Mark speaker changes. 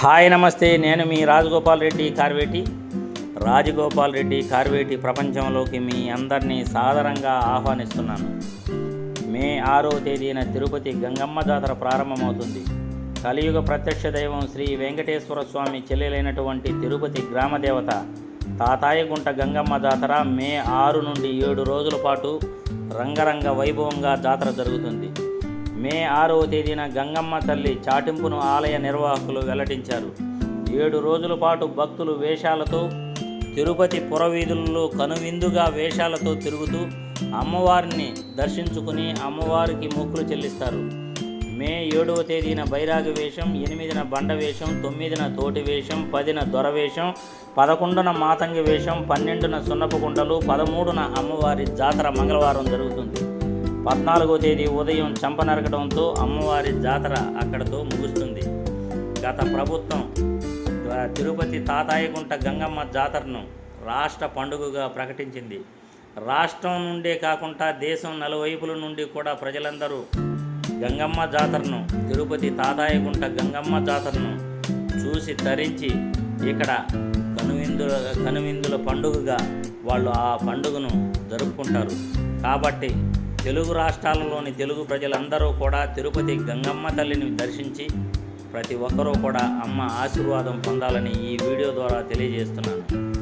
Speaker 1: Hi నమస్తే. నేను మీ రాజగోపాల్ రెడ్డి కార్వేటి. రాజగోపాల్ రెడ్డి కార్వేటి ప్రపంచంలోకి మీ అందరినీ సాదరంగా ఆహ్వానిస్తున్నాను. మే ఆరో తేదీన తిరుపతి గంగమ్మ జాతర ప్రారంభమవుతుంది. కలియుగ ప్రత్యక్ష దైవం శ్రీ వెంకటేశ్వర స్వామి చెల్లెలైనటువంటి తిరుపతి గ్రామదేవత తాతాయగుంట గంగమ్మ జాతర మే ఆరు నుండి ఏడు రోజుల పాటు రంగరంగ వైభవంగా జాతర జరుగుతుంది. మే ఆరవ తేదీన గంగమ్మ తల్లి చాటింపును ఆలయ నిర్వాహకులు వెల్లడించారు. ఏడు రోజుల పాటు భక్తులు వేషాలతో తిరుపతి పురవీధుల్లో కనువిందుగా వేషాలతో తిరుగుతూ అమ్మవారిని దర్శించుకుని అమ్మవారికి మొక్కులు చెల్లిస్తారు. మే ఏడవ తేదీన బైరాగ వేషం ఎనిమిదిన బండ వేషం తొమ్మిదిన తోటి వేషం పదిన దొరవేషం పదకొండున మాతంగి వేషం పన్నెండున సున్నపకుండలు పదమూడున అమ్మవారి జాతర మంగళవారం జరుగుతుంది. పద్నాలుగో తేదీ ఉదయం చంప నరకడంతో అమ్మవారి జాతర అక్కడతో ముగుస్తుంది. గత ప్రభుత్వం తిరుపతి తాతాయగుంట గంగమ్మ జాతరను రాష్ట్ర పండుగగా ప్రకటించింది. రాష్ట్రం నుండే కాకుండా దేశం నలువైపుల నుండి కూడా ప్రజలందరూ గంగమ్మ జాతరను తిరుపతి తాతాయగుంట గంగమ్మ జాతరను చూసి తరించి ఇక్కడ కనువిందుల కనువిందుల పండుగగా వాళ్ళు ఆ పండుగను జరుపుకుంటారు. కాబట్టి తెలుగు రాష్ట్రాలలోని తెలుగు ప్రజలందరూ కూడా తిరుపతి గంగమ్మ తల్లిని దర్శించి ప్రతి ఒక్కరూ కూడా అమ్మ ఆశీర్వాదం పొందాలని ఈ వీడియో ద్వారా తెలియజేస్తున్నాను.